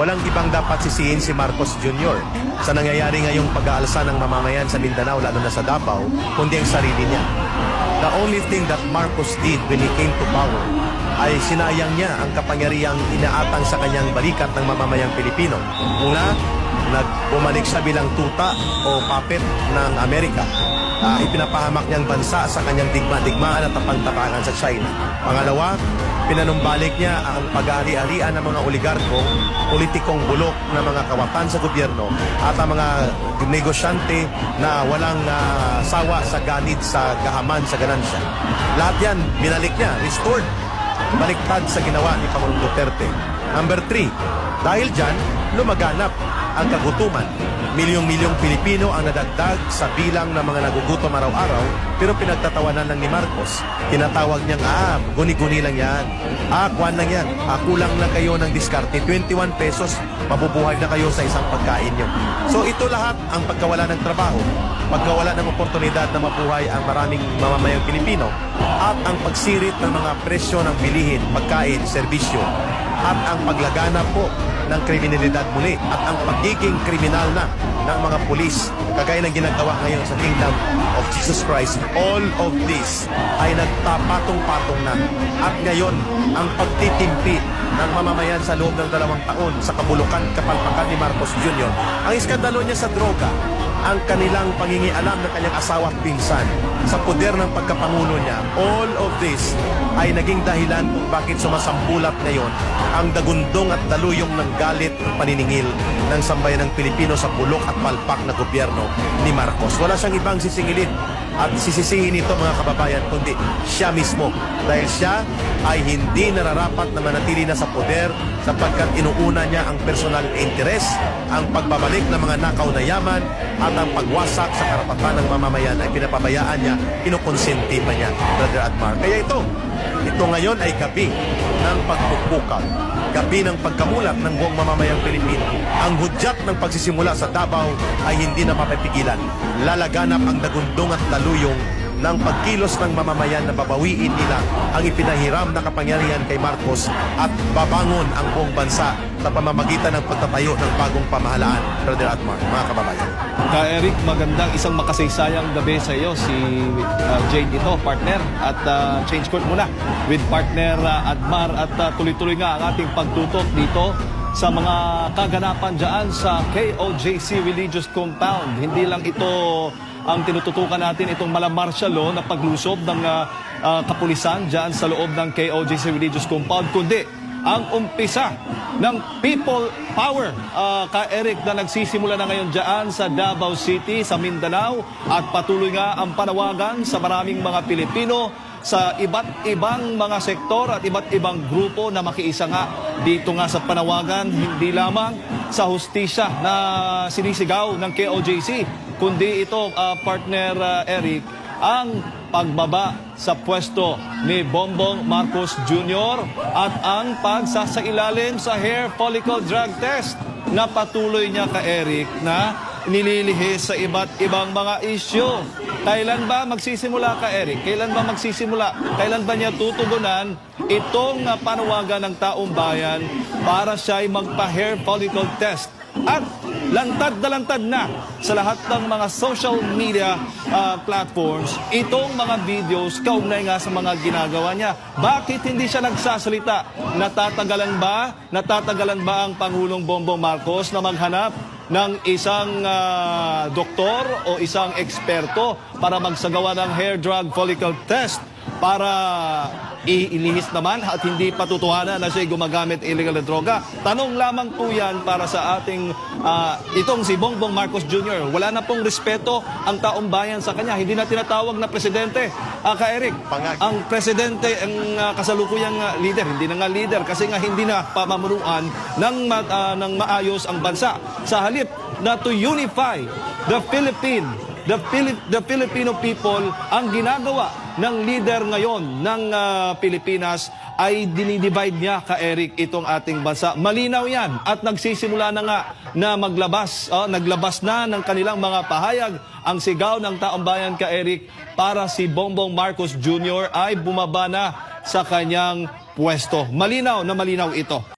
Walang ibang dapat sisihin si Marcos Jr. sa nangyayari ngayong pag-aalsa ng mamamayan sa Mindanao, lalo na sa Davao, kundi ang sarili niya. The only thing that Marcos did when he came to power ay sinayang niya ang kapangyarihang inaatang sa kanyang balikat ng mamamayang Pilipino. Una, nagbumalik siya bilang tuta o puppet ng Amerika. Ah, ipinapahamak niyang bansa sa kanyang digma-digmaan at tapang-tapangan sa China. Pangalawa, pinanumbalik niya ang pag-ari-arian ng mga oligarko, politikong bulok na mga kawatan sa gobyerno at ang mga negosyante na walang ah, sawa sa ganit sa gahaman sa ganansya. Lahat yan, binalik niya, restored baliktad sa ginawa ni Pangulong Duterte. Number three, dahil dyan, lumaganap ang kagutuman. Milyong-milyong Pilipino ang nadagdag sa bilang ng mga nagugutom araw-araw pero pinagtatawanan lang ni Marcos. Tinatawag niyang, ah, guni-guni lang yan. Ah, kwan lang yan. Ah, kulang lang kayo ng diskarte. 21 pesos, mabubuhay na kayo sa isang pagkain nyo. So ito lahat ang pagkawala ng trabaho, pagkawala ng oportunidad na mabuhay ang maraming mamamayang Pilipino at ang pagsirit ng mga presyo ng bilihin, pagkain, serbisyo at ang paglagana po ng kriminalidad muli at ang pagiging kriminal na ng mga pulis kagaya ng ginagawa ngayon sa Kingdom of Jesus Christ. All of this ay nagtapatong-patong na at ngayon ang pagtitimpi ng mamamayan sa loob ng dalawang taon sa kabulukan kapalpakan ni Marcos Jr. Ang iskandalo niya sa droga ang kanilang pangingialam ng kanyang asawa at pinsan sa poder ng pagkapangulo niya. All of this ay naging dahilan kung bakit sumasampulat ngayon ang dagundong at daluyong ng galit at paniningil ng sambayan ng Pilipino sa bulok at palpak na gobyerno ni Marcos. Wala siyang ibang sisingilin at sisisihin ito mga kababayan kundi siya mismo dahil siya ay hindi nararapat na manatili na sa poder sapagkat inuuna niya ang personal na interes, ang pagbabalik ng mga nakaw na yaman at ang pagwasak sa karapatan ng mamamayan ay pinapabayaan niya, kinukonsenti pa niya, Brother Admar. Kaya ito, ito ngayon ay gabi ng pagpupukaw. Gabi ng pagkamulat ng buong mamamayang Pilipino. Ang hudyat ng pagsisimula sa Davao ay hindi na mapapigilan. Lalaganap ang dagundong at daluyong ng pagkilos ng mamamayan na babawiin nila ang ipinahiram na kapangyarihan kay Marcos at babangon ang buong bansa sa pamamagitan ng pagtatayo ng bagong pamahalaan, Brother Atmar, mga kababayan. Ka Eric, magandang isang makasaysayang gabi sa iyo si uh, Jade ito, partner. At uh, change court muna with partner uh, Admar at uh, tuloy-tuloy nga ang ating pagtutok dito sa mga kaganapan dyan sa KOJC Religious Compound. Hindi lang ito ang tinututukan natin itong mala martial law na paglusob ng uh, uh, kapulisan dyan sa loob ng KOJC Religious Compound, kundi ang umpisa ng people power. Uh, ka Eric na nagsisimula na ngayon dyan sa Davao City, sa Mindanao at patuloy nga ang panawagan sa maraming mga Pilipino sa iba't ibang mga sektor at iba't ibang grupo na makiisa nga dito nga sa panawagan, hindi lamang sa hustisya na sinisigaw ng KOJC, kundi ito, uh, partner uh, Eric, ang pagbaba sa pwesto ni Bongbong Marcos Jr. at ang pagsasailalim sa hair follicle drug test na patuloy niya ka Eric na nililihis sa iba't ibang mga isyu. Kailan ba magsisimula ka Eric? Kailan ba magsisimula? Kailan ba niya tutugunan itong panawagan ng taong bayan para siya ay magpa-hair follicle test? At lantad na lantad na sa lahat ng mga social media uh, platforms itong mga videos kaugnay nga sa mga ginagawa niya. Bakit hindi siya nagsasalita? Natatagalan ba? Natatagalan ba ang Pangulong Bongbong Marcos na maghanap ng isang ah, doktor o isang eksperto para magsagawa ng hair drug follicle test para iilihis naman at hindi patutuhanan na siya gumagamit illegal na droga. Tanong lamang po yan para sa ating ah, itong si Bongbong Marcos Jr. Wala na pong respeto ang taong bayan sa kanya. Hindi na tinatawag na presidente. Ah, ka Eric, Pangag. ang presidente, ang ah, kasalukuyang ah, leader, hindi na nga leader kasi nga hindi na pamamuruan ng, ma- ah, ng maayos ang bansa. Sa halip na to unify the Philippine the, Philip, the Filipino people ang ginagawa ng leader ngayon ng ah, Pilipinas ay dinidivide niya ka Eric itong ating bansa. Malinaw yan at nagsisimula na nga na maglabas, oh, naglabas na ng kanilang mga pahayag ang sigaw ng taong bayan ka Eric para si Bongbong Marcos Jr. ay bumaba na sa kanyang pwesto. Malinaw na malinaw ito.